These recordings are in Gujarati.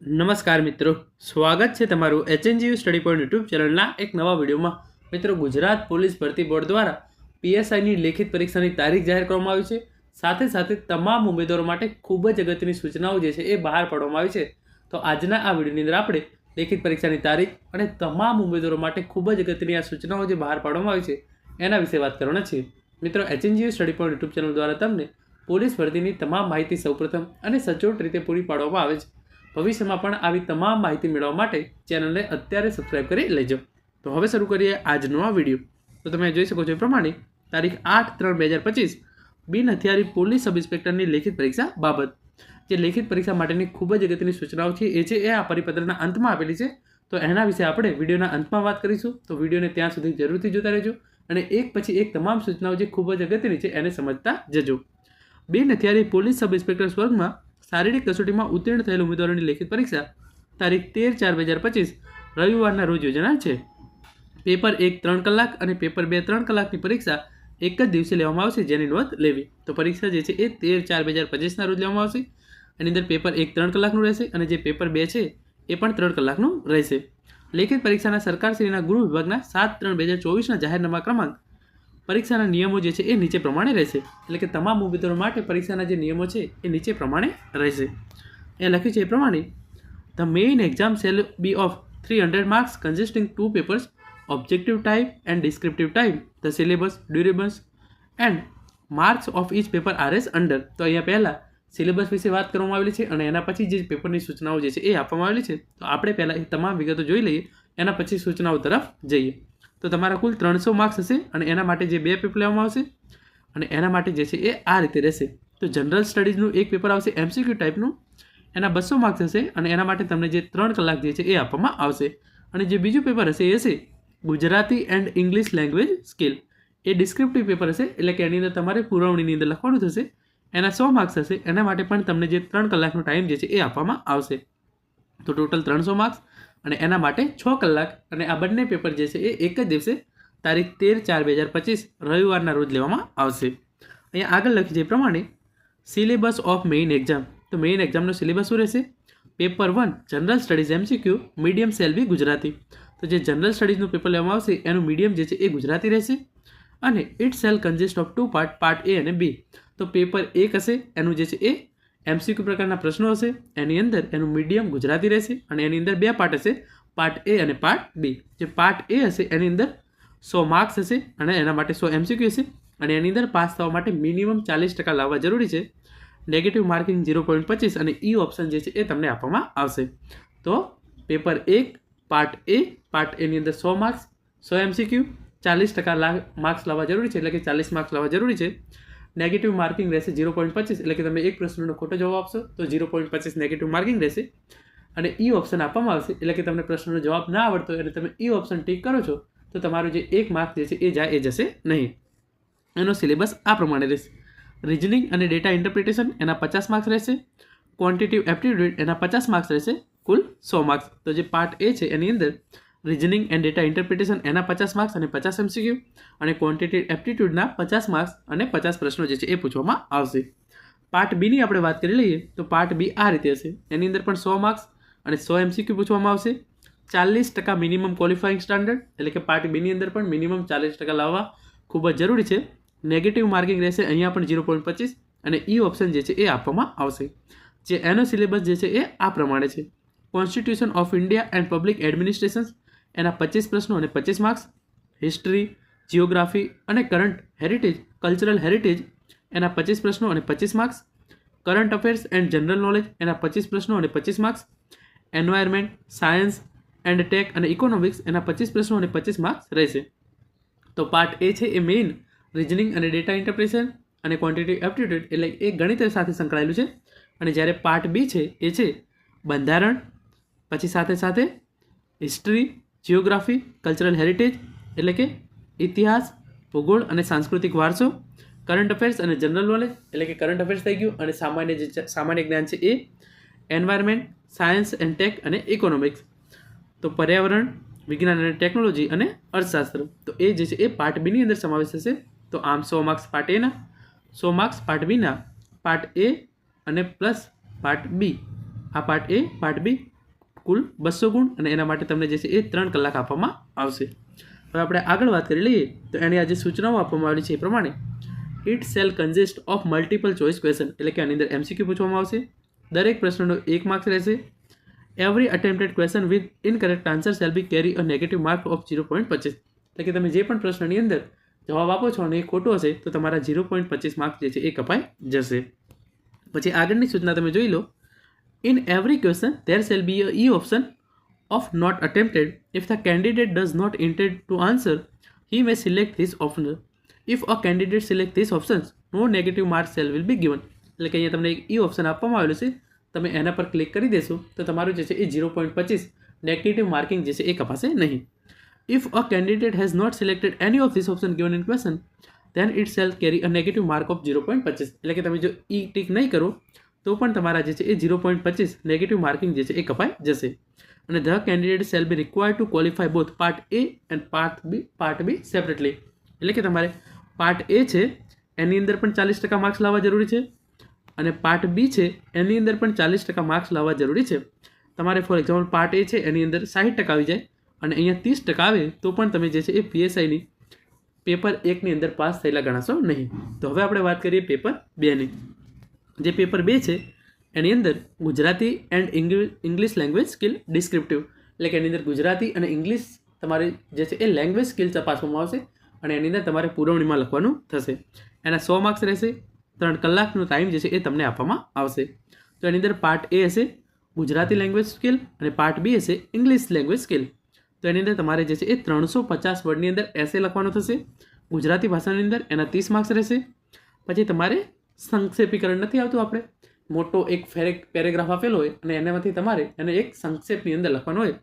નમસ્કાર મિત્રો. સ્વાગત છે તમારું એચએનજીયુ સ્ટડી પોઈન્ટ યુટ્યુબ ચેનલના એક નવા વિડીયોમાં. મિત્રો, ગુજરાત પોલીસ ભરતી બોર્ડ દ્વારા પીએસઆઈની લેખિત પરીક્ષાની તારીખ જાહેર કરવામાં આવી છે. સાથે સાથે તમામ ઉમેદવારો માટે ખૂબ જ અગત્યની સૂચનાઓ જે છે એ બહાર પાડવામાં આવી છે. તો આજના આ વિડીયોની અંદર આપણે લેખિત પરીક્ષાની તારીખ અને તમામ ઉમેદવારો માટે ખૂબ જ અગત્યની આ સૂચનાઓ જે બહાર પાડવામાં આવી છે, એના વિશે વાત કરવાના છીએ. મિત્રો HNGU study point YouTube channel દ્વારા તમને પોલીસ ભરતીની તમામ માહિતી સૌપ્રથમ અને સચોટ રીતે પૂરી પાડવામાં આવે છે. ભવિષ્યમાં પણ આવી તમામ માહિતી મેળવવા માટે ચેનલને અત્યારે સબસ્ક્રાઈબ કરી લેજો. તો હવે શરૂ કરીએ આજનો આ વીડિયો તો તમે જોઈ શકો છો એ પ્રમાણે તારીખ આઠ ત્રણ બે હજાર પચીસ બિન હથિયારી પોલીસ સબ ઇન્સ્પેક્ટરની લેખિત પરીક્ષા બાબત. જે લેખિત પરીક્ષા માટેની ખૂબ જ અગત્યની સૂચનાઓ છે એ છે, એ આ પરિપત્રના અંતમાં આપેલી છે. તો એના વિશે આપણે વિડીયોના અંતમાં વાત કરીશું. તો વિડીયોને ત્યાં સુધી જરૂરથી જોતા રહેજો અને એક પછી એક તમામ સૂચનાઓ જે ખૂબ જ અગત્યની છે એને સમજતા જજો. બિન હથિયારી પોલીસ સબ ઇન્સ્પેક્ટર વર્ગમાં શારીરિક કસોટીમાં ઉત્તીર્ણ થયેલ ઉમેદવારોની લેખિત પરીક્ષા તારીખ તેર ચાર બે હજાર પચીસ રવિવારના રોજ યોજાનાર છે. પેપર એક ત્રણ કલાક અને પેપર બે ત્રણ કલાકની પરીક્ષા એક જ દિવસે લેવામાં આવશે જેની નોંધ લેવી. તો પરીક્ષા જે છે એ તેર ચાર બે હજાર પચીસના રોજ લેવામાં આવશે. એની અંદર પેપર એક ત્રણ કલાકનું રહેશે અને જે પેપર બે છે એ પણ ત્રણ કલાકનું રહેશે. લેખિત પરીક્ષાના સરકારશ્રીના ગૃહ વિભાગના સાત ત્રણ બે હજાર ચોવીસના જાહેરનામા ક્રમાંક પરીક્ષાના નિયમો જે છે એ નીચે પ્રમાણે રહેશે. એટલે કે તમામ ઉમેદવારો માટે પરીક્ષાના જે નિયમો છે એ નીચે પ્રમાણે રહેશે. એ લખ્યું છે એ પ્રમાણે the main exam shall be of three hundred marks consisting two papers objective type and descriptive type the syllabus durables and marks of each paper are as under તો અહીંયા પહેલાં સિલેબસ વિશે વાત કરવામાં આવેલી છે અને એના પછી જે પેપરની સૂચનાઓ જે છે એ આપવામાં આવેલી છે. તો આપણે પહેલાં એ તમામ વિગતો જોઈ લઈએ, એના પછી સૂચનાઓ તરફ જઈએ. તો તમારા કુલ ત્રણસો માર્ક્સ હશે અને એના માટે જે બે પેપર લેવામાં આવશે અને એના માટે જે છે એ આ રીતે રહેશે. તો જનરલ સ્ટડીઝનું એક પેપર આવશે એમસીક્યુ ટાઈપનું એના બસો માર્ક્સ હશે અને એના માટે તમને જે ત્રણ કલાક જે છે એ આપવામાં આવશે. અને જે બીજું પેપર હશે એ હશે Gujarati and English language skill A descriptive paper હશે, એટલે કે એની અંદર તમારે પુરવણીની અંદર લખવાનું થશે. એના સો માર્ક્સ હશે, એના માટે પણ તમને જે ત્રણ કલાકનો ટાઈમ જે છે એ આપવામાં આવશે. તો ટોટલ ત્રણસો માર્ક્સ અને એના માટે છ કલાક અને આ બંને પેપર જે છે એ એક જ દિવસે તારીખ તેર ચાર બે હજાર પચીસ રવિવારના રોજ લેવામાં આવશે. અહીંયા આગળ લખી છે પ્રમાણે સિલેબસ ઓફ મેઇન એક્ઝામ તો મેઇન એક્ઝામનો સિલેબસ શું રહેશે? Paper one general studies MCQ medium shall be Gujarati. તો જે જનરલ સ્ટડીઝનું પેપર લેવામાં આવશે, એનું મીડિયમ જે છે એ ગુજરાતી રહેશે. અને it shall consist of two part part A અને બી તો પેપર એક હશે, એનું જે છે એ એમસીક્યુ પ્રકારના પ્રશ્નો હશે, એની અંદર એનું મીડિયમ ગુજરાતી રહેશે અને એની અંદર બે પાર્ટ હશે પાર્ટ એ અને પાર્ટ બી જે પાર્ટ એ હશે, એની અંદર સો માર્ક્સ હશે અને એના માટે સો એમસીક્યુ હશે અને એની અંદર પાસ થવા માટે મિનિમમ ચાલીસ ટકા લાવવા જરૂરી છે. નેગેટિવ માર્કિંગ ઝીરો પોઈન્ટ પચીસ અને ઈ ઓપ્શન જે છે એ તમને આપવામાં આવશે. તો પેપર એક પાર્ટ એ પાર્ટ એની અંદર સો માર્ક્સ સો એમસીક્યુ ચાલીસ ટકા માર્ક્સ લાવવા જરૂરી છે, એટલે કે ચાલીસ માર્ક્સ લાવવા જરૂરી છે. નેગેટિવ માર્કિંગ રહેશે ઝીરો પોઈન્ટ પચીસ, એટલે કે તમે એક પ્રશ્નનો ખોટો જવાબ આપશો, તો ઝીરો પોઈન્ટ પચીસ નેગેટિવ માર્કિંગ રહેશે. અને ઈ ઓપ્શન આપવામાં આવશે, એટલે કે તમને પ્રશ્નનો જવાબ ના આવડતો એટલે તમે ઈ ઓપ્શન ટીક કરો છો, તો તમારું જે એક માર્ક જે છે એ જાય, એ જશે નહીં. એનો સિલેબસ આ પ્રમાણે રહેશે. રિઝનિંગ અને ડેટા ઇન્ટરપ્રિટેશન એના પચાસ માર્ક્સ રહેશે. ક્વોન્ટિટિવ એપ્ટિટ્યૂડ એના પચાસ માર્ક્સ રહેશે. કુલ સો માર્ક્સ તો જે પાર્ટ એ છે, એની અંદર રિઝનિંગ એન્ડ ડેટા ઇન્ટરપ્રિટેશન એના પચાસ માર્ક્સ અને પચાસ એમસીક્યુ અને ક્વોન્ટિટી એપ્ટિટ્યૂડના પચાસ માર્ક્સ અને પચાસ પ્રશ્નો જે છે એ પૂછવામાં આવશે. પાર્ટ બીની આપણે વાત કરી લઈએ તો પાર્ટ બી આ રીતે હશે. એની અંદર પણ સો માર્ક્સ અને સો એમસીક્યુ પૂછવામાં આવશે. ચાલીસ ટકા મિનિમમ ક્વોલિફાઇંગ સ્ટાન્ડર્ડ એટલે કે પાર્ટ બીની અંદર પણ મિનિમમ ચાલીસ ટકા લાવવા ખૂબ જ જરૂરી છે. નેગેટિવ માર્કિંગ રહેશે અહીંયા પણ ઝીરો પોઈન્ટ પચીસ અને ઈ ઓપ્શન જે છે એ આપવામાં આવશે. જે એનો સિલેબસ જે છે એ આ પ્રમાણે છે. Constitution of India and public administrations એના પચીસ પ્રશ્નો અને પચીસ માર્ક્સ હિસ્ટ્રી જિયોગ્રાફી અને કરંટ હેરિટેજ કલ્ચરલ હેરિટેજ એના પચીસ પ્રશ્નો અને પચીસ marks current affairs and general knowledge એના પચીસ પ્રશ્નો અને પચીસ marks environment science and tech અને ઇકોનોમિક્સ એના પચીસ પ્રશ્નો અને પચીસ માર્ક્સ રહેશે. તો પાર્ટ એ છે એ મેઇન રિઝનિંગ અને ડેટા ઇન્ટરપ્રિટેશન અને ક્વોન્ટિટી એપ્ટિટ્યુડ એટલે એ ગણિત સાથે સંકળાયેલું છે. અને જ્યારે પાર્ટ બી છે એ છે બંધારણ, પછી સાથે સાથે હિસ્ટ્રી જિયોગ્રાફી કલ્ચરલ હેરિટેજ એટલે કે ઇતિહાસ, ભૂગોળ અને સાંસ્કૃતિક વારસો કરંટ અફેર્સ અને જનરલ નોલેજ એટલે કે કરંટ અફેર્સ થઈ ગયું અને સામાન્ય જે સામાન્ય જ્ઞાન છે એ એન્વાયરમેન્ટ સાયન્સ એન્ડ ટેક અને ઇકોનોમિક્સ તો પર્યાવરણ, વિજ્ઞાન અને ટેકનોલોજી અને અર્થશાસ્ત્ર. તો એ જે છે એ પાર્ટ બીની અંદર સમાવેશ થશે. તો આમ સો માર્ક્સ પાર્ટ એના સો માર્ક્સ પાર્ટ બીના પાર્ટ એ અને પ્લસ પાર્ટ બી આ પાર્ટ એ પાર્ટ બી કુલ બસો ગુણ અને એના માટે તમને જે છે એ ત્રણ કલાક આપવામાં આવશે. હવે આપણે આગળ વાત કરી લઈએ તો એની આજે સૂચનાઓ આપવામાં આવેલી છે એ પ્રમાણે it shall consist of multiple choice question એટલે કે આની અંદર એમસીક્યુ પૂછવામાં આવશે. દરેક પ્રશ્નનો એક માર્ક્સ રહેશે. Every attempted question with incorrect answer shall be carry a negative mark of zero point પચીસ. એટલે કે તમે જે પણ પ્રશ્નની અંદર જવાબ આપો છો અને એ ખોટો હશે તો તમારા ઝીરો પોઈન્ટ પચીસ માર્ક્સ જે છે એ કપાઈ જશે. પછી આગળની સૂચના તમે જોઈ લો. In every question, there shall be a E option of not attempted. If the candidate does not intend to answer he may select this option. If a candidate select these options no negative mark shall will be given. એટલે કે અહીંયા તમને એક ઈ ઓપ્શન આપવામાં આવેલું છે. તમે એના પર ક્લિક કરી દેશો તો તમારું જે છે એ ઝીરો પોઈન્ટ પચીસ. નેગેટિવ માર્કિંગ જે છે એ કપાશે નહીં. If a candidate has not selected any of this option given in question then it shall carry a negative mark of zero point પચીસ. એટલે કે તમે જો ઈ ટીક નહીં કરો તો પણ તમારા જે છે એ ઝીરો પોઈન્ટ પચીસ નેગેટિવ માર્કિંગ જે છે એ કપાઈ જશે. અને the candidate shall be require to qualify both part A and part B part B separately એટલે કે તમારે પાર્ટ એ છે, એની અંદર પણ ચાલીસ ટકા માર્ક્સ લાવવા જરૂરી છે અને પાર્ટ બી છે, એની અંદર પણ ચાલીસ ટકા માર્ક્સ લાવવા જરૂરી છે. તમારે ફોર એક્ઝામ્પલ પાર્ટ એ છે, એની અંદર સાઠ ટકા આવી જાય અને અહીંયા ત્રીસ ટકા આવે તો પણ તમે જે છે એ પીએસઆઈની પેપર એકની અંદર પાસ થયેલા ગણાશો નહીં. તો હવે આપણે વાત કરીએ પેપર બેની જે પેપર બે છે, એની અંદર Gujarati and English language skill descriptive એટલે કે એની અંદર ગુજરાતી અને ઇંગ્લિશ તમારી જે છે એ લેંગ્વેજ સ્કિલ તપાસવામાં આવશે અને એની અંદર તમારે પુરવણીમાં લખવાનું થશે. એના સો માર્ક્સ રહેશે, ત્રણ કલાકનો ટાઈમ જે છે એ તમને આપવામાં આવશે. તો એની અંદર પાર્ટ એ હશે, ગુજરાતી લેંગ્વેજ સ્કિલ અને પાર્ટ બી હશે ઇંગ્લિશ લેંગ્વેજ સ્કિલ તો એની અંદર તમારે જે છે એ ત્રણસો પચાસ વર્ડની અંદર એસે લખવાનું થશે. ગુજરાતી ભાષાની અંદર એના ત્રીસ માર્ક્સ રહેશે. પછી તમારે સંક્ષેપીકરણ નથી આવતું આપણે. મોટો એક ફેરે પેરેગ્રાફ આપેલો હોય અને એનામાંથી તમારે એને એક સંક્ષેપની અંદર લખવાનો હોય.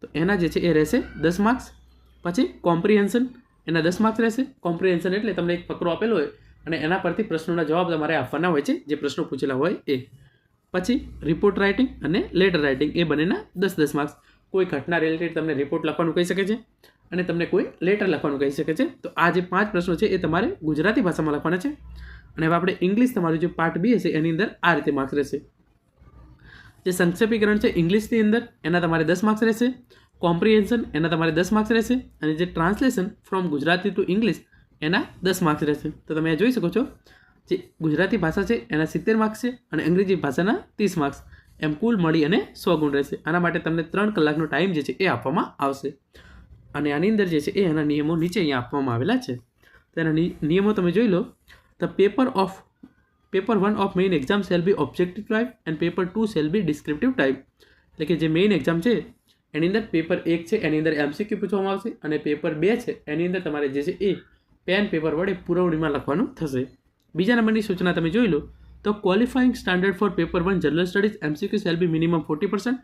તો એના જે છે એ રહેશે દસ માર્ક્સ, પછી કોમ્પ્રિહેન્શન, એના દસ માર્ક્સ રહેશે. કોમ્પ્રિહેન્શન એટલે તમને એક ફકરો આપેલો હોય અને એના પરથી પ્રશ્નોના જવાબ તમારે આપવાના હોય છે, જે પ્રશ્નો પૂછેલા હોય એ. પછી રિપોર્ટ રાઇટિંગ અને લેટર રાઇટિંગ એ બંનેના દસ દસ માર્ક્સ. કોઈ ઘટના રિલેટેડ તમને રિપોર્ટ લખવાનું કહી શકે છે અને તમને કોઈ લેટર લખવાનું કહી શકે છે. તો આ જે પાંચ પ્રશ્નો છે એ તમારે ગુજરાતી ભાષામાં લખવાના છે. અને હવે આપણે ઇંગ્લિશ તમારું જે પાર્ટ બી હશે, એની અંદર આ રીતે માર્ક્સ રહેશે. જે સંક્ષેપીકરણ છે ઇંગ્લિશની અંદર, એના તમારે દસ માર્ક્સ રહેશે. કોમ્પ્રિહેન્શન એના તમારે દસ માર્ક્સ રહેશે. અને જે translation from Gujarati to English એના દસ માર્ક્સ રહેશે. તો તમે જોઈ શકો છો. જે ગુજરાતી ભાષા છે, એના સિત્તેર માર્ક્સ છે અને અંગ્રેજી ભાષાના ત્રીસ માર્ક્સ એમ કુલ મળી અને સો ગુણ રહેશે. આના માટે તમને ત્રણ કલાકનો ટાઈમ જે છે, એ આપવામાં આવશે. અને આની અંદર જે છે, એ એના નિયમો નીચે અહીંયા આપવામાં આવેલા છે. તો એના નિયમો તમે જોઈ લો. The paper of paper one of main exam shall be objective type and paper two shall be descriptive type એટલે કે જે મેઇન એક્ઝામ છે એની અંદર પેપર એક છે, એની અંદર એમસીક્યુ પૂછવામાં આવશે અને પેપર બે છે, એની અંદર તમારે જે છે એ પેન પેપર વડે પુરવણીમાં લખવાનું થશે. બીજા નંબરની સૂચના તમે જોઈ લો. તો qualifying standard for paper one general studies MCQ shall be minimum forty percent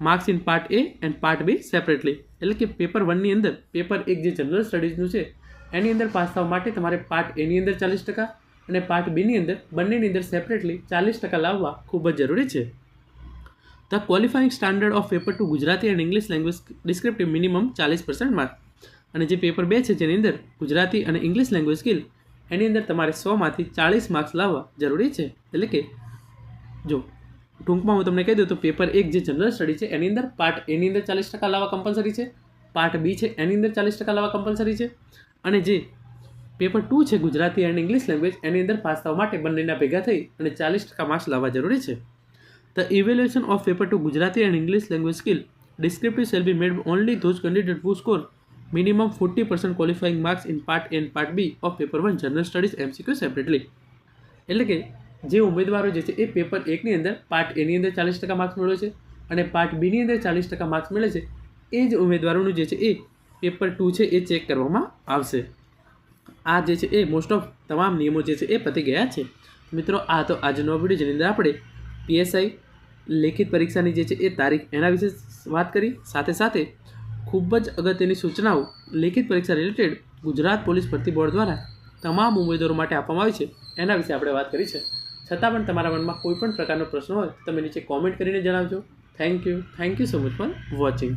marks in part A and part B separately એટલે કે પેપર વનની અંદર પેપર એક જે જનરલ સ્ટડીઝનું છે એની અંદર પાસ થવા માટે તમારે પાર્ટ એની અંદર ચાલીસ ટકા અને પાર્ટ બીની અંદર, બંનેની અંદર સેપરેટલી ચાલીસ ટકા લાવવા ખૂબ જ જરૂરી છે. The qualifying standard of paper two Gujarati and English language descriptive minimum ચાલીસ પર્સન્ટ માર્ક અને જે પેપર બે છે જેની અંદર ગુજરાતી અને ઇંગ્લિશ લેંગ્વેજ સ્કિલ એની અંદર તમારે સોમાંથી ચાળીસ માર્ક્સ લાવવા જરૂરી છે. એટલે કે, જો, ટૂંકમાં હું તમને કહી દઉં તો પેપર એક જે જનરલ સ્ટડી છે, એની અંદર પાર્ટ એની અંદર ચાલીસ ટકા લાવવા કમ્પલસરી છે, પાર્ટ બી છે, એની અંદર ચાલીસ ટકા લાવવા કમ્પલસરી છે અને જે પેપર ટુ છે, ગુજરાતી એન્ડ ઇંગ્લિશ લેંગ્વેજ એની અંદર પાસ થવા માટે બંનેના ભેગા થઈ અને ચાલીસ ટકા માર્ક્સ લાવવા જરૂરી છે. The evaluation of paper two Gujarati and English language skill descriptive shall be made only those candidate who score minimum forty percent qualifying marks in part and part B of paper one general studies MCQ separately એટલે કે જે ઉમેદવારો જે છે, એ પેપર એકની અંદર પાર્ટ એની અંદર ચાલીસ ટકા માર્ક્સ મેળવે છે અને પાર્ટ બીની અંદર ચાલીસ ટકા માર્ક્સ મળે છે. એ જ ઉમેદવારોનું જે છે, એ પેપર ટુ છે એ ચેક કરવામાં આવશે. આ જે છે એ મોસ્ટ ઓફ તમામ નિયમો જે છે એ પતી ગયા છે. મિત્રો, આ તો આજનો વીડિયો જેની અંદર આપણે પીએસઆઈ લેખિત પરીક્ષાની જે છે એ તારીખ એના વિશે વાત કરી. સાથે સાથે ખૂબ જ અગત્યની સૂચનાઓ લેખિત પરીક્ષા રિલેટેડ ગુજરાત પોલીસ ભરતી બોર્ડ દ્વારા તમામ ઉમેદવારો માટે આપવામાં આવી છે. એના વિશે આપણે વાત કરી છે. છતાં પણ તમારા મનમાં કોઈ પણ પ્રકારનો પ્રશ્ન હોય તમે નીચે કોમેન્ટ કરીને જણાવજો. Thank you thank you so much for watching